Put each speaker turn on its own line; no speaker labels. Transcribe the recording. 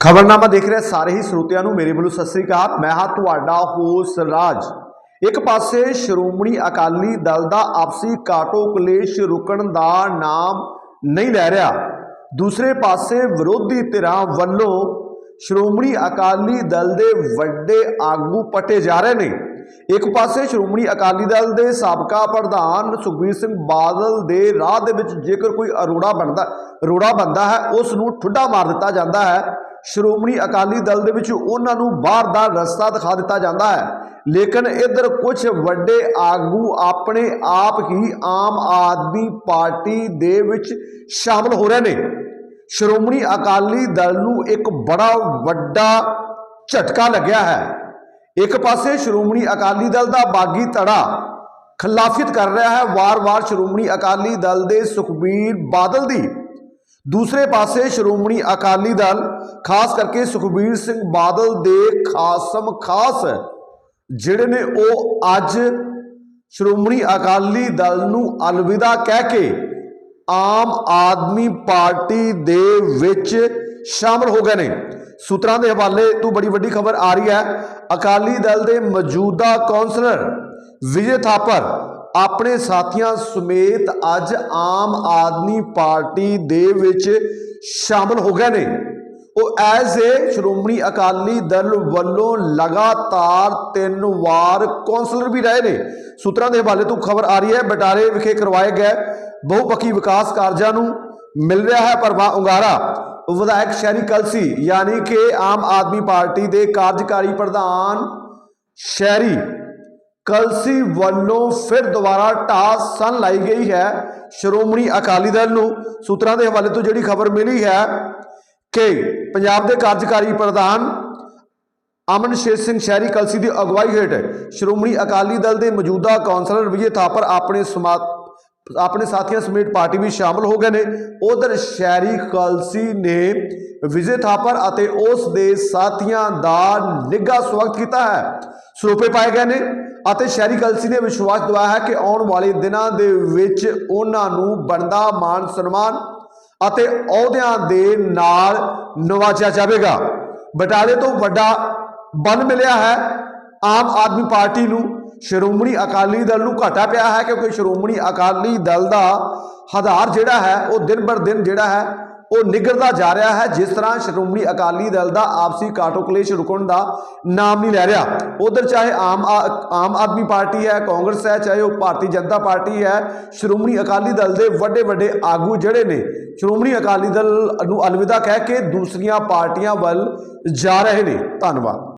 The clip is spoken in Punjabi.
ਖਬਰਨਾਮਾ ਦੇਖ ਰਹੇ ਸਾਰੇ ਹੀ ਸਰੋਤਿਆਂ ਨੂੰ। ਮੇਰੇ ਵੱਲੋਂ ਸਤਿ ਸ੍ਰੀ ਅਕਾਲ। ਮੈਂ ਹਾਂ ਤੁਹਾਡਾ ਹੋਸ ਰਾਜ। ਇੱਕ ਪਾਸੇ ਸ਼੍ਰੋਮਣੀ ਅਕਾਲੀ ਦਲ ਦਾ ਆਪਸੀ ਕਾਟੋ ਕਲੇਸ਼ ਰੁਕਣ ਦਾ ਨਾਮ ਨਹੀਂ ਲੈ ਰਿਹਾ। ਦੂਸਰੇ ਪਾਸੇ ਵਿਰੋਧੀ ਧਿਰਾਂ ਵੱਲੋਂ ਸ਼੍ਰੋਮਣੀ ਅਕਾਲੀ ਦਲ ਦੇ ਵੱਡੇ ਆਗੂ ਪਟੇ ਜਾ ਰਹੇ ਨੇ। ਇੱਕ ਪਾਸੇ ਸ਼੍ਰੋਮਣੀ ਅਕਾਲੀ ਦਲ ਦੇ ਸਾਬਕਾ ਪ੍ਰਧਾਨ ਸੁਖਬੀਰ ਸਿੰਘ ਬਾਦਲ ਦੇ ਰਾਹ ਦੇ ਵਿੱਚ ਜੇਕਰ ਕੋਈ ਅਰੋੜਾ ਬਣਦਾ, ਅਰੋੜਾ ਬੰਦਾ ਹੈ, ਉਸ ਨੂੰ ਠੁੱਡਾ ਮਾਰ ਦਿੱਤਾ ਜਾਂਦਾ ਹੈ। ਸ਼੍ਰੋਮਣੀ ਅਕਾਲੀ ਦਲ ਦੇ ਵਿੱਚ ਉਹਨਾਂ ਨੂੰ ਬਾਹਰ ਦਾ ਰਸਤਾ ਦਿਖਾ ਦਿੱਤਾ ਜਾਂਦਾ ਹੈ। ਲੇਕਿਨ ਇੱਧਰ ਕੁਝ ਵੱਡੇ ਆਗੂ ਆਪਣੇ ਆਪ ਹੀ ਆਮ ਆਦਮੀ ਪਾਰਟੀ ਦੇ ਵਿੱਚ ਸ਼ਾਮਲ ਹੋ ਰਹੇ ਨੇ। ਸ਼੍ਰੋਮਣੀ ਅਕਾਲੀ ਦਲ ਨੂੰ ਇੱਕ ਬੜਾ ਵੱਡਾ ਝਟਕਾ ਲੱਗਿਆ ਹੈ। ਇੱਕ ਪਾਸੇ ਸ਼੍ਰੋਮਣੀ ਅਕਾਲੀ ਦਲ ਦਾ ਬਾਗੀ ਧੜਾ ਖਿਲਾਫਿਤ ਕਰ ਰਿਹਾ ਹੈ। ਵਾਰ-ਵਾਰ ਸ਼੍ਰੋਮਣੀ ਅਕਾਲੀ ਦਲ ਦੇ ਸੁਖਬੀਰ ਬਾਦਲ ਦੀ ਦੂਸਰੇ ਪਾਸੇ ਸ਼੍ਰੋਮਣੀ ਅਕਾਲੀ ਦਲ, ਖਾਸ ਕਰਕੇ ਸੁਖਬੀਰ ਸਿੰਘ ਬਾਦਲ ਦੇ ਖਾਸਮ ਖਾਸ, ਜਿਹੜੇ ਨੇ ਉਹ ਅੱਜ ਸ਼੍ਰੋਮਣੀ ਅਕਾਲੀ ਦਲ ਨੂੰ ਅਲਵਿਦਾ ਕਹਿ ਕੇ ਆਮ ਆਦਮੀ ਪਾਰਟੀ ਦੇ ਵਿੱਚ ਸ਼ਾਮਲ ਹੋ ਗਏ ਨੇ। ਸੂਤਰਾਂ ਦੇ ਹਵਾਲੇ ਤੋਂ ਬੜੀ ਵੱਡੀ ਖਬਰ ਆ ਰਹੀ ਹੈ, ਅਕਾਲੀ ਦਲ ਦੇ ਮੌਜੂਦਾ ਕੌਂਸਲਰ ਵਿਜੇ ਥਾਪਰ ਆਪਣੇ ਸਾਥੀਆਂ ਸਮੇਤ ਅੱਜ ਆਮ ਆਦਮੀ ਪਾਰਟੀ ਦੇ ਵਿੱਚ ਸ਼ਾਮਲ ਹੋ ਗਏ ਨੇ। ਉਹ ਐਜ਼ ਏ ਸ਼੍ਰੋਮਣੀ ਅਕਾਲੀ ਦਲ ਵੱਲੋਂ ਲਗਾਤਾਰ ਤਿੰਨ ਵਾਰ ਕੌਂਸਲਰ ਵੀ ਰਹੇ ਨੇ। ਸੂਤਰਾਂ ਦੇ ਹਵਾਲੇ ਤੋਂ ਖਬਰ ਆ ਰਹੀ ਹੈ, ਬਟਾਲੇ ਵਿਖੇ ਕਰਵਾਏ ਗਏ ਬਹੁਪੱਖੀ ਵਿਕਾਸ ਕਾਰਜਾਂ ਨੂੰ ਮਿਲ ਰਿਹਾ ਹੈ ਪਰਵਾ ਉਂਗਾਰਾ ਵਿਧਾਇਕ ਸ਼ਹਿਰੀ ਕਲਸੀ ਯਾਨੀ ਕਿ ਆਮ ਆਦਮੀ ਪਾਰਟੀ ਦੇ ਕਾਰਜਕਾਰੀ ਪ੍ਰਧਾਨ ਸ਼ਹਿਰੀ ਕਲਸੀ ਵੱਲੋਂ ਫਿਰ ਦੁਬਾਰਾ ਟਾਸ ਸਨ ਲਾਈ ਗਈ ਹੈ। ਸ਼੍ਰੋਮਣੀ ਅਕਾਲੀ ਦਲ ਨੂੰ ਸੂਤਰਾਂ ਦੇ ਹਵਾਲੇ ਤੋਂ ਜਿਹੜੀ ਖਬਰ ਮਿਲੀ ਹੈ ਕਿ ਪੰਜਾਬ ਦੇ ਕਾਰਜਕਾਰੀ ਪ੍ਰਧਾਨ ਅਮਨ ਸ਼ੇਰ ਸਿੰਘ ਸ਼ਹਿਰੀ ਕਲਸੀ ਦੀ ਅਗਵਾਈ ਹੇਠ ਸ਼੍ਰੋਮਣੀ ਅਕਾਲੀ ਦਲ ਦੇ ਮੌਜੂਦਾ ਕੌਂਸਲਰ ਵਿਜੇ ਥਾਪਰ ਆਪਣੇ ਸਮਾ ਆਪਣੇ ਸਾਥੀਆਂ ਸਮੇਤ ਪਾਰਟੀ ਵਿੱਚ ਸ਼ਾਮਲ ਹੋ ਗਏ ਨੇ। ਉਧਰ ਸ਼ਹਿਰੀ ਕਲਸੀ ਨੇ ਵਿਜੇ ਥਾਪਰ ਅਤੇ ਉਸ ਦੇ ਸਾਥੀਆਂ ਦਾ ਨਿੱਘਾ ਸਵਾਗਤ ਕੀਤਾ ਹੈ। ਸਰੋਪੇ ਪਾਏ ਗਏ ਨੇ ਅਤੇ ਸ਼ਹਿਰੀ ਕਲਸੀ ਨੇ ਵਿਸ਼ਵਾਸ ਦਿਵਾਇਆ ਹੈ ਕਿ ਆਉਣ ਵਾਲੇ ਦਿਨਾਂ ਦੇ ਵਿੱਚ ਉਹਨਾਂ ਨੂੰ ਬਣਦਾ ਮਾਨ ਸਨਮਾਨ ਅਤੇ ਅਹੁਦਿਆਂ ਦੇ ਨਾਲ ਨਵਾਜਿਆ ਜਾਵੇਗਾ। ਬਟਾਲੇ ਤੋਂ ਵੱਡਾ ਬਲ ਮਿਲਿਆ ਹੈ। ਆਮ ਆਦਮੀ ਪਾਰਟੀ ਨੂੰ ਸ਼੍ਰੋਮਣੀ ਅਕਾਲੀ ਦਲ ਨੂੰ ਘਾਟਾ ਪਿਆ ਹੈ ਕਿਉਂਕਿ ਸ਼੍ਰੋਮਣੀ ਅਕਾਲੀ ਦਲ ਦਾ ਆਧਾਰ ਜਿਹੜਾ ਹੈ, ਉਹ ਦਿਨ ਬਰ ਦਿਨ ਜਿਹੜਾ ਹੈ, ਉਹ ਨਿਗਰਦਾ ਜਾ ਰਿਹਾ ਹੈ। ਜਿਸ ਤਰ੍ਹਾਂ ਸ਼੍ਰੋਮਣੀ ਅਕਾਲੀ ਦਲ ਦਾ ਆਪਸੀ ਕਾਟੋ ਕਲੇਸ਼ ਰੁਕਣ ਦਾ ਨਾਮ ਨਹੀਂ ਲੈ ਰਿਹਾ। ਉਧਰ ਚਾਹੇ ਆਮ ਆਮ ਆਦਮੀ ਪਾਰਟੀ ਹੈ, ਕਾਂਗਰਸ ਹੈ, ਚਾਹੇ ਉਹ ਭਾਰਤੀ ਜਨਤਾ ਪਾਰਟੀ ਹੈ, ਸ਼੍ਰੋਮਣੀ ਅਕਾਲੀ ਦਲ ਦੇ ਵੱਡੇ ਵੱਡੇ ਆਗੂ ਜਿਹੜੇ ਨੇ, ਸ਼੍ਰੋਮਣੀ ਅਕਾਲੀ ਦਲ ਨੂੰ ਅਲਵਿਦਾ ਕਹਿ ਕੇ ਦੂਸਰੀਆਂ ਪਾਰਟੀਆਂ ਵੱਲ ਜਾ ਰਹੇ ਨੇ। ਧੰਨਵਾਦ।